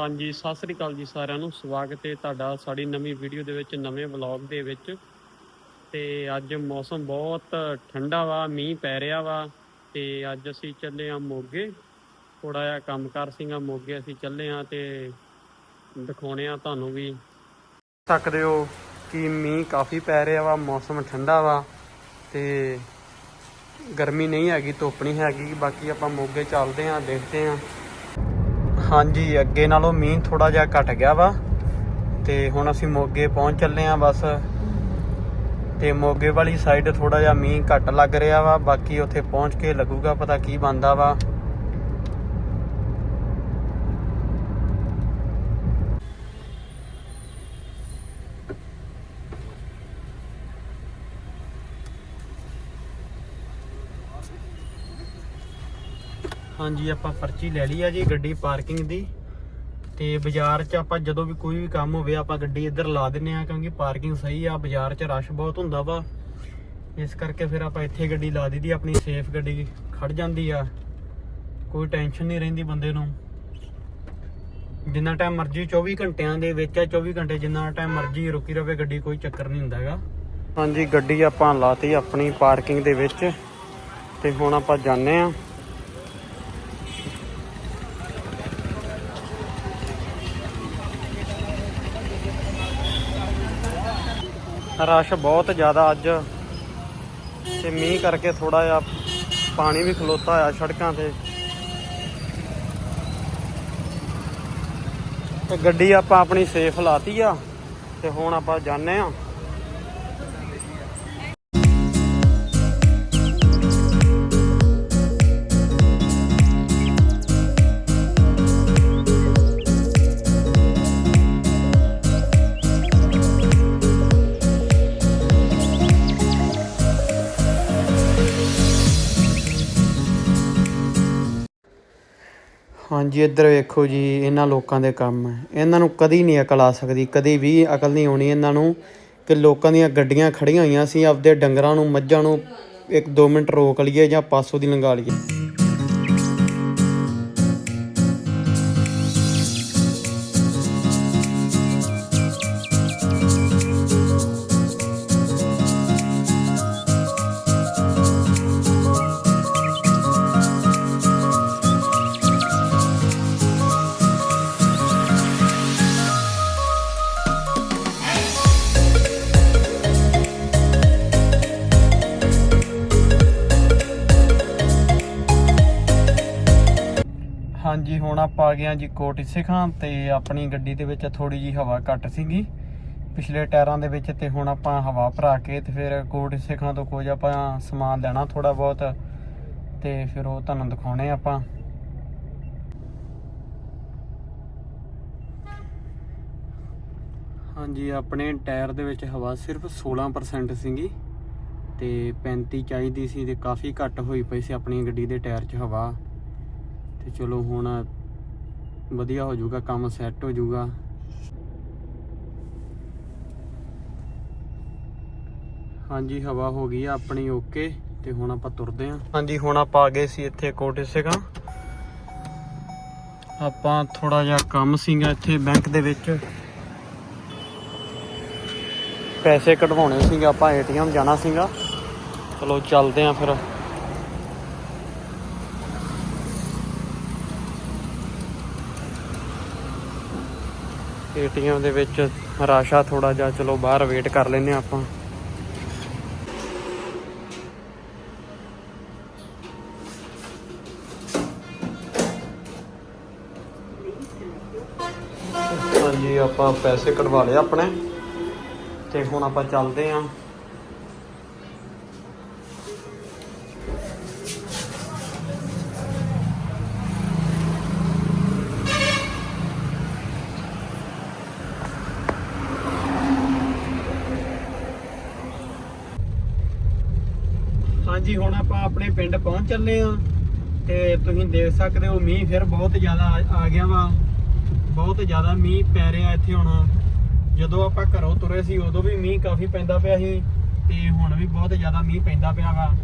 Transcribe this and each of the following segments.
ਹਾਂਜੀ, ਸਤਿ ਸ੍ਰੀ ਅਕਾਲ ਜੀ ਸਾਰਿਆਂ ਨੂੰ। ਸਵਾਗਤ ਹੈ ਤੁਹਾਡਾ ਸਾਡੀ ਨਵੀਂ ਵੀਡੀਓ ਦੇ ਵਿੱਚ, ਨਵੇਂ ਵਲੌਗ ਦੇ ਵਿੱਚ। ਤੇ ਅੱਜ ਮੌਸਮ ਬਹੁਤ ਠੰਡਾ ਵਾ, ਮੀਂਹ ਪੈ ਰਿਹਾ ਵਾ। ਤੇ ਅੱਜ ਅਸੀਂ ਚੱਲੇ ਆ ਮੋਗੇ। ਥੋੜਾ ਜਿਹਾ ਕੰਮਕਾਰ ਸੀਗਾ ਮੋਗੇ, ਅਸੀਂ ਚੱਲੇ ਆ ਤੇ ਦਿਖਾਉਣੇ ਆ ਤੁਹਾਨੂੰ ਵੀ। ਸਕਦੇ ਹੋ ਕਿ ਮੀਂਹ ਕਾਫੀ ਪੈ ਰਿਹਾ ਵਾ, ਮੌਸਮ ਠੰਡਾ ਵਾ ਤੇ ਗਰਮੀ ਨਹੀਂ ਹੈਗੀ, ਧੁੱਪ ਨਹੀਂ ਹੈਗੀ। ਬਾਕੀ ਆਪਾਂ ਮੋਗੇ ਚੱਲਦੇ ਆ ਦੇਖਦੇ ਆ ਹਾਂਜੀ, ਅੱਗੇ ਨਾਲੋਂ ਮੀਂਹ ਥੋੜਾ ਜਿਹਾ ਘਟ ਗਿਆ ਵਾ ਤੇ ਹੁਣ ਅਸੀਂ ਮੋਗੇ ਪਹੁੰਚ ਚੱਲੇ ਆ ਬਸ। ਤੇ ਮੋਗੇ ਵਾਲੀ ਸਾਈਡ ਥੋੜਾ ਜਿਹਾ ਮੀਂਹ ਘੱਟ ਲੱਗ ਰਿਹਾ ਵਾ, ਬਾਕੀ ਉੱਥੇ ਪਹੁੰਚ ਕੇ ਲੱਗੂਗਾ, ਪਤਾ ਕੀ ਬੰਦਾ ਵਾ। ਹਾਂਜੀ, ਆਪਾਂ ਪਰਚੀ ਲੈ ਲਈ ਆ ਜੀ ਗੱਡੀ ਪਾਰਕਿੰਗ ਦੀ। ਤੇ ਬਾਜ਼ਾਰ 'ਚ ਆਪਾਂ ਜਦੋਂ ਵੀ ਕੋਈ ਵੀ ਕੰਮ ਹੋਵੇ, ਆਪਾਂ ਗੱਡੀ ਇੱਧਰ ਲਾ ਦਿੰਨੇ ਆ ਕਿਉਂਕਿ ਪਾਰਕਿੰਗ ਸਹੀ ਆ, ਬਾਜ਼ਾਰ 'ਚ ਰਸ਼ ਬਹੁਤ ਹੁੰਦਾ ਵਾ। ਇਸ ਕਰਕੇ ਫਿਰ ਆਪਾਂ ਇੱਥੇ ਗੱਡੀ ਲਾ ਦਿੱਤੀ ਆਪਣੀ ਸੇਫ ਗੱਡੀ ਖੜ ਜਾਂਦੀ ਆ। ਕੋਈ ਟੈਨਸ਼ਨ ਨਹੀਂ ਰਹਿੰਦੀ ਬੰਦੇ ਨੂੰ। ਜਿੰਨਾ ਟਾਈਮ ਮਰਜ਼ੀ 24 ਘੰਟਿਆਂ ਦੇ ਵਿੱਚ ਆ 24 ਘੰਟੇ ਜਿੰਨਾ ਟਾਈਮ ਮਰਜ਼ੀ ਰੁਕੀ ਰਵੇ, ਗੱਡੀ ਕੋਈ ਚੱਕਰ ਨਹੀਂ ਹੁੰਦਾ ਹੈਗਾ। ਹਾਂਜੀ, ਗੱਡੀ ਆਪਾਂ ਲਾਤੀ ਆਪਣੀ ਪਾਰਕਿੰਗ ਦੇ ਵਿੱਚ। ਤੇ ਹੁਣ ਆਪਾਂ ਜਾਂਦੇ ਆ ਰਸ਼ ਬਹੁਤ ਜ਼ਿਆਦਾ ਅੱਜ। ਤੇ ਮੀਂਹ ਕਰਕੇ ਥੋੜਾ ਜਿਹਾ ਪਾਣੀ ਵੀ ਖਲੋਤਾ ਹੋਇਆ ਸੜਕਾਂ ਤੇ। ਤੇ ਗੱਡੀ ਆਪਾਂ ਆਪਣੀ ਸੇਫ ਲਾਤੀ ਆ, ਤੇ ਹੁਣ ਆਪਾਂ ਜਾਣੇ ਆ ਹਾਂਜੀ, ਇੱਧਰ ਵੇਖੋ ਜੀ, ਇਹਨਾਂ ਲੋਕਾਂ ਦੇ ਕੰਮ ਹੈ। ਇਹਨਾਂ ਨੂੰ ਕਦੀ ਨਹੀਂ ਅਕਲ ਆ ਸਕਦੀ, ਕਦੀ ਵੀ ਅਕਲ ਨਹੀਂ ਆਉਣੀ ਇਹਨਾਂ ਨੂੰ ਕਿ ਲੋਕਾਂ ਦੀਆਂ ਗੱਡੀਆਂ ਖੜੀਆਂ ਹੋਈਆਂ ਸੀ, ਆਪਦੇ ਡੰਗਰਾਂ ਨੂੰ, ਮੱਝਾਂ ਨੂੰ ਇੱਕ ਦੋ ਮਿੰਟ ਰੋਕ ਲਈਏ ਜਾਂ ਪਾਸੋਂ ਦੀ ਲੰਘਾ ਲਈਏ। ਹਾਂਜੀ ਹੁਣ ਆਪਾਂ ਆ ਗਏ ਹਾਂ ਜੀ ਕੋਟ ਸਿੱਖਾਂ ਤੇ ਆਪਣੀ ਗੱਡੀ ਦੇ ਵਿੱਚ ਥੋੜੀ ਜੀ ਹਵਾ ਘੱਟ ਸੀਗੀ। ਪਿਛਲੇ ਟਾਇਰਾਂ ਦੇ ਵਿੱਚ ਤੇ ਹੁਣ ਆਪਾਂ ਹਵਾ ਭਰਾ ਕੇ ਤੇ ਫਿਰ ਕੋਟ ਸਿੱਖਾਂ ਤੋਂ ਕੁਝ ਆਪਾਂ ਸਮਾਨ ਲੈਣਾ ਥੋੜਾ ਬਹੁਤ ਤੇ ਫਿਰ ਉਹ ਤੁਹਾਨੂੰ ਦਿਖਾਉਣੇ ਆਪਾਂ। ਹਾਂਜੀ, ਆਪਣੇ ਟਾਇਰ ਦੇ ਵਿੱਚ ਹਵਾ ਸਿਰਫ 16% ਸੀਗੀ ਤੇ 35 ਚਾਹੀਦੀ ਸੀ ਤੇ ਕਾਫੀ ਘੱਟ ਹੋਈ ਪਈ ਸੀ ਆਪਣੀ ਗੱਡੀ ਦੇ ਟਾਇਰ 'ਚ ਹਵਾ। ਤੇ ਚਲੋ ਹੁਣ ਵਧੀਆ ਹੋ ਜਾਊਗਾ, ਕੰਮ ਸੈੱਟ ਹੋ ਜਾਊਗਾ। ਹਾਂਜੀ, ਹਵਾ ਹੋ ਗਈ ਆ ਆਪਣੀ ਓਕੇ ਤੇ ਹੁਣ ਆਪਾਂ ਤੁਰਦੇ ਆਂ। ਹਾਂਜੀ, ਹੁਣ ਆਪਾਂ ਆ ਗਏ ਸੀ ਇੱਥੇ ਕੋਟੇ ਸਿਗਾ ਆਪਾਂ ਥੋੜਾ ਜਿਹਾ ਕੰਮ ਸੀਗਾ ਇੱਥੇ ਬੈਂਕ ਦੇ ਵਿੱਚ। ਪੈਸੇ ਕਢਵਾਉਣੇ ਸੀਗੇ, ਆਪਾਂ ਏਟੀਐਮ ਜਾਣਾ ਸੀਗਾ। ਚਲੋ ਚੱਲਦੇ ਆਂ ਫਿਰ। ਏਟੀਐਮ ਦੇ ਵਿੱਚ ਰਾਸ਼ਾ ਥੋੜਾ ਜਿਹਾ, ਚਲੋ ਬਾਹਰ ਵੇਟ ਕਰ ਲੈਨੇ ਆਪਾਂ। ਹਾਂਜੀ, ਆਪਾਂ ਪੈਸੇ ਕਢਵਾ ਲਏ ਆਪਣੇ। ਤੇ ਹੁਣ ਆਪਾਂ ਚੱਲਦੇ ਆਂ ਹਾਂਜੀ, ਹੁਣ ਆਪਾਂ ਆਪਣੇ ਪਿੰਡ ਪਹੁੰਚ ਚੱਲੇ ਆ ਤੇ ਤੁਸੀਂ ਦੇਖ ਸਕਦੇ ਹੋ ਮੀਂਹ ਫਿਰ ਬਹੁਤ ਜ਼ਿਆਦਾ ਆ- ਆ ਗਿਆ ਵਾ। ਬਹੁਤ ਜ਼ਿਆਦਾ ਮੀਂਹ ਪੈ ਰਿਹਾ ਇੱਥੇ ਹੁਣ। ਜਦੋਂ ਆਪਾਂ ਘਰੋਂ ਤੁਰੇ ਸੀ, ਉਦੋਂ ਵੀ ਮੀਂਹ ਕਾਫੀ ਪੈਂਦਾ ਪਿਆ ਸੀ ਤੇ ਹੁਣ ਵੀ ਬਹੁਤ ਜ਼ਿਆਦਾ ਮੀਂਹ ਪੈਂਦਾ ਪਿਆ ਵਾ।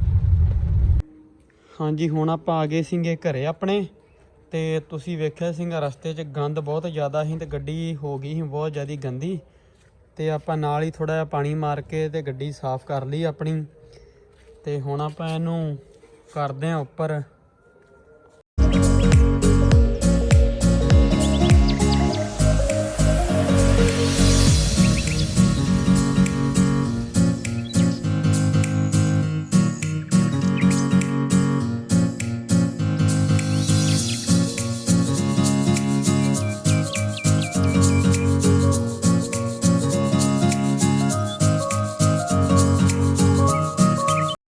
ਹਾਂਜੀ, ਹੁਣ ਆਪਾਂ ਆ ਗਏ ਸੀਗੇ ਘਰੇ ਆਪਣੇ ਤੇ ਤੁਸੀਂ ਵੇਖਿਆ ਸੀਗਾ ਰਸਤੇ 'ਚ ਗੰਦ ਬਹੁਤ ਜ਼ਿਆਦਾ ਸੀ ਤੇ ਗੱਡੀ ਹੋ ਗਈ ਸੀ, ਬਹੁਤ ਜ਼ਿਆਦਾ ਗੰਦੀ। ਤੇ ਆਪਾਂ ਨਾਲ ਹੀ ਥੋੜਾ ਜਿਹਾ ਪਾਣੀ ਮਾਰ ਕੇ ਤੇ ਗੱਡੀ ਸਾਫ਼ ਕਰ ਲਈ ਆਪਣੀ। ਤੇ ਹੁਣ ਆਪਾਂ ਇਹਨੂੰ ਕਰਦੇ ਆ ਉੱਪਰ।